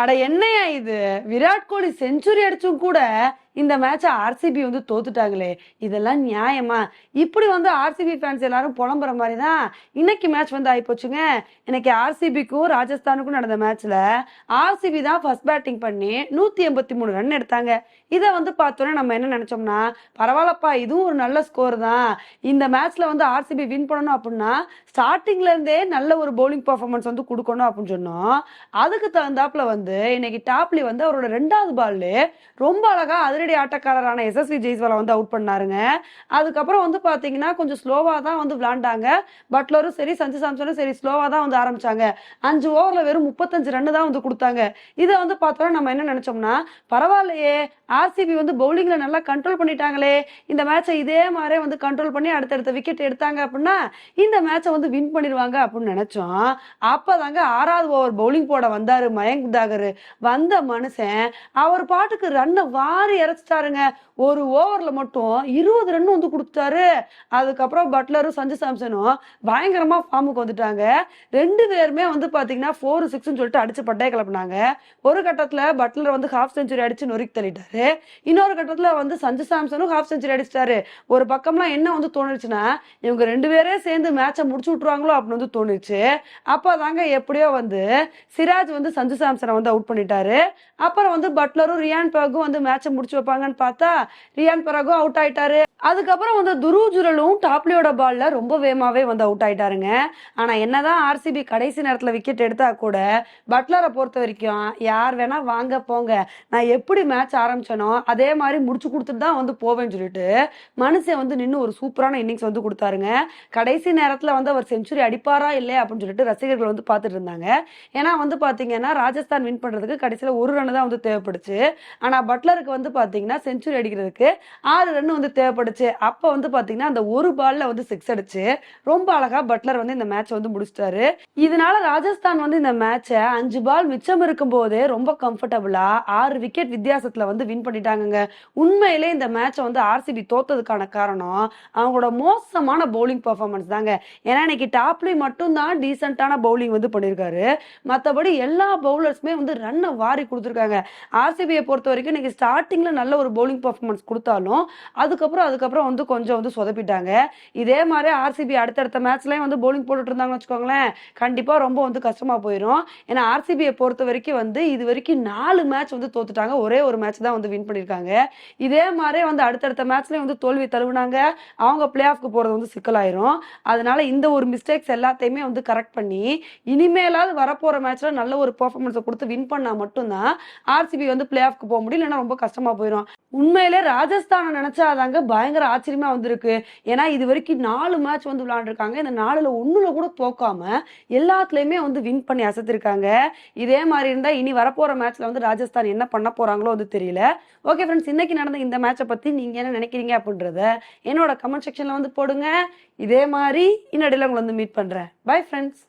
அட என்னையா இது? விராட் கோலி செஞ்சுரி அடிச்சும் கூட இந்த மேட்சை ஆர்சிபி வந்து தோத்துட்டாங்களே. இதெல்லாம் நியாயமா? இப்படி வந்து ஆர்சிபி ஃபேன்ஸ் எல்லாரும் புலம்புற மாதிரி தான் இன்னைக்கு மேட்ச் வந்து ஆகிப்போச்சுங்க இன்னைக்கு ஆர்சிபிக்கும் ராஜஸ்தானுக்கும் நடந்த மேட்ச்ல ஆர்சிபி தான் ஃபர்ஸ்ட் பேட்டிங் பண்ணி நூத்தி எண்பத்தி மூணு ரன் எடுத்தாங்க. இதை வந்து பார்த்தோன்னே நம்ம என்ன நினைச்சோம்னா பரவாயில்லப்பா இதுவும் ஒரு நல்ல ஸ்கோர் தான். இந்த மேட்ச்ல வந்து ஆர்சிபி வின் பண்ணணும் அப்படின்னா ஸ்டார்டிங்ல இருந்தே நல்ல ஒரு பவுலிங் பர்ஃபார்மன்ஸ் வந்து கொடுக்கணும் அப்படின்னு சொன்னோம். அதுக்கு தகுந்தாப்புல வந்து இன்னைக்கு டாப்லி வந்து அவரோட ரெண்டாவது பால்ல ரொம்ப அழகா அதிரடி ஆட்டக்காரரான எஸ்எஸ்வி ஜெய்ஸ்வாலை வந்து அவுட் பண்ணாருங்க. அதுக்கப்புறம் வந்து பாத்தீங்கன்னா கொஞ்சம் ஸ்லோவா தான் வந்து விளாண்டாங்க. பட்லரும் சரி சஞ்சு சாம்சனும் சரி ஸ்லோவா தான் வந்து ஆரம்பிச்சாங்க. அஞ்சு ஓவர்ல வெறும் முப்பத்தஞ்சு ரன் தான் வந்து கொடுத்தாங்க. இதை வந்து பார்த்தோன்னா நம்ம என்ன நினைச்சோம்னா பரவாயில்லையே ஆர்சிபி வந்து பவுலிங்ல நல்லா கண்ட்ரோல் பண்ணிட்டாங்களே. இந்த மேட்சை இதே மாதிரியே வந்து கண்ட்ரோல் பண்ணி அடுத்தடுத்த விக்கெட் எடுத்தாங்க அப்படின்னா இந்த மேட்சை வந்து வின் பண்ணிடுவாங்க அப்படின்னு நினைச்சோம். அப்பதாங்க ஆறாவது ஓவர் பவுலிங் போட வந்தாரு மயங்க் தாகர். வந்த மனுஷன் அவர் பாட்டுக்கு ரன்னை வாரி இறச்சிட்டாருங்க. ஒரு ஓவர்ல மட்டும் இருபது ரன் வந்து கொடுத்தாரு அதுக்கப்புறம் பட்லரும் சஞ்சு சாம்சனும் பயங்கரமா ஃபார்முக்கு வந்துட்டாங்க. ரெண்டு பேருமே வந்து பாத்தீங்கன்னா ஃபோர் சிக்ஸ்னு சொல்லிட்டு அடிச்சு பட்டையை கிளப்பினாங்க. ஒரு கட்டத்துல பட்லர் வந்து ஹாஃப் செஞ்சுரி அடிச்சு நொறுக்கி தள்ளிட்டாரு. இன்னொரு கட்டத்துல வந்து சஞ்சு சாம்சனும் ஹாஃப் செஞ்சுரி அடிச்சிட்டாரு. ஒரு பக்கம்லாம் என்ன வந்து தோணுச்சுன்னா இவங்க ரெண்டு பேரே சேர்ந்து மேட்சை முடிச்சு விட்ருவாங்களோ அப்படின்னு வந்து தோணுச்சு. அப்போதாங்க எப்படியோ வந்து சிராஜ் வந்து சஞ்சு சாம்சனை வந்து அவுட் பண்ணிட்டாரு. அப்புறம் வந்து பட்லரும் ரியான் பராகும் வந்து மேட்சை முடிச்சு வைப்பாங்கன்னு பார்த்தா ரியான் பராகும் அவுட் ஆயிட்டாரு. அதுக்கப்புறம் வந்து துருவ் ஜுரலும் டாப்லியோட பால்ல ரொம்ப வேகமாவே வந்து அவுட் ஆயிட்டாருங்க. ஆனா என்னதான் ஆர்சிபி கடைசி நேரத்துல விக்கெட் எடுத்தா கூட பட்லரை பொறுத்த வரைக்கும் யார் வேணா வாங்க போங்க. நான் எப்படி மேட்ச் ஆரம்பிச்சனோ அதே மாதிரி முடிச்சு கொடுத்துட்டு தான் வந்து போவேன்னு சொல்லிட்டு மனுஷன் வந்து நின்று ஒரு சூப்பரான இன்னிங்ஸ் வந்து கொடுத்தாருங்க. கடைசி நேரத்துல வந்து அவர் செஞ்சுரி அடிப்பாரா இல்லையா அப்படின்னு சொல்லிட்டு ரசிகர்கள் வந்து பார்த்துட்டு இருந்தாங்க. ஏன்னா வந்து பாத்தீங்கன்னா ராஜஸ்தான் வின் பண்றதுக்கு கடைசியில ஒரு ரன் தான் வந்து தேவைப்படுச்சு. ஆனா பட்லருக்கு வந்து பாத்தீங்கன்னா செஞ்சுரி அடிக்கிறதுக்கு ஆறு ரன் வந்து தேவைப்படுது. அடிச்சு அப்போ வந்து பாத்தீங்கன்னா அந்த ஒரு பால்ல வந்து சிக்ஸ் அடிச்சு ரொம்ப அழகா பட்லர் வந்து இந்த மேட்ச் வந்து முடிச்சிட்டாரு. இதனால ராஜஸ்தான் வந்து இந்த மேட்சை அஞ்சு பால் மிச்சம் இருக்கும் போதே ரொம்ப கம்ஃபர்டபுளா ஆறு விக்கெட் வித்தியாசத்துல வந்து வின் பண்ணிட்டாங்க உண்மையிலே இந்த மேட்சை வந்து ஆர்சிபி தோத்ததுக்கான காரணம் அவங்களோட மோசமான பவுலிங் பர்ஃபார்மன்ஸ் தாங்க. ஏன்னா இன்னைக்கு டாப்லி மட்டும்தான் டீசென்டான பவுலிங் வந்து பண்ணியிருக்காரு மற்றபடி எல்லா பவுலர்ஸுமே வந்து ரன்னை வாரி கொடுத்துருக்காங்க. ஆர்சிபியை பொறுத்த வரைக்கும் இன்னைக்கு ஸ்டார்டிங்ல நல்ல ஒரு பவுலிங் பர்ஃபார்மன்ஸ் கொடுத்தாலும் அதுக்கப்புறம் அதுக்கப்புறம் வந்து கொஞ்சம் வந்து சொதப்பிட்டாங்க. இதே மாதிரி ஆர்சிபி அடுத்தடுத்த மேட்ச்லயும் வந்து போலிங் போட்டுட்டு இருந்தாங்கன்னு வச்சுக்கோங்களேன் கண்டிப்பா ரொம்ப வந்து கஷ்டமா போயிடும் ஏன்னா ஆர்சிபியை பொறுத்த வரைக்கும் வந்து இது வரைக்கும் நாலு மேட்ச் வந்து தோத்துட்டாங்க. ஒரே ஒரு மேட்ச் தான் வந்து வின் பண்ணியிருக்காங்க. இதே மாதிரி வந்து அடுத்தடுத்த மேட்ச்லயும் வந்து தோல்வி தழுவினாங்க. அவங்க பிளே ஆஃப்க்கு போறது வந்து சிக்கலாயிரும். அதனால இந்த ஒரு மிஸ்டேக்ஸ் எல்லாத்தையுமே வந்து கரெக்ட் பண்ணி இனிமேலாவது வரப்போற மேட்ச்ல நல்ல ஒரு பெர்ஃபார்மன்ஸை கொடுத்து வின் பண்ணா மட்டும்தான் ஆர்சிபி வந்து பிளே ஆஃப்க்கு போக முடியும். இல்லைன்னா ரொம்ப கஷ்டமா போயிடும் உண்மையிலே ராஜஸ்தானை நினைச்சாதாங்க பயங்கர ஆச்சரியமா வந்திருக்கு. ஏன்னா இது வரைக்கும் நாலு மேட்ச் வந்து விளாண்டுருக்காங்க இந்த நாலுல ஒண்ணுல கூட தோக்காம எல்லாத்துலயுமே வந்து வின் பண்ணி அசத்திருக்காங்க. இதே மாதிரி இருந்தா இனி வரப்போற மேட்ச்ல வந்து ராஜஸ்தான் என்ன பண்ண போறாங்களோ வந்து தெரியல. ஓகே ஃப்ரெண்ட்ஸ் இன்னைக்கு நடந்த இந்த மேட்சை பத்தி நீங்க என்ன நினைக்கிறீங்க அப்படின்றத என்னோட கமெண்ட் செக்ஷன்ல வந்து போடுங்க. இதே மாதிரி இன்னடியில் உங்களை வந்து மீட் பண்றேன். Bye friends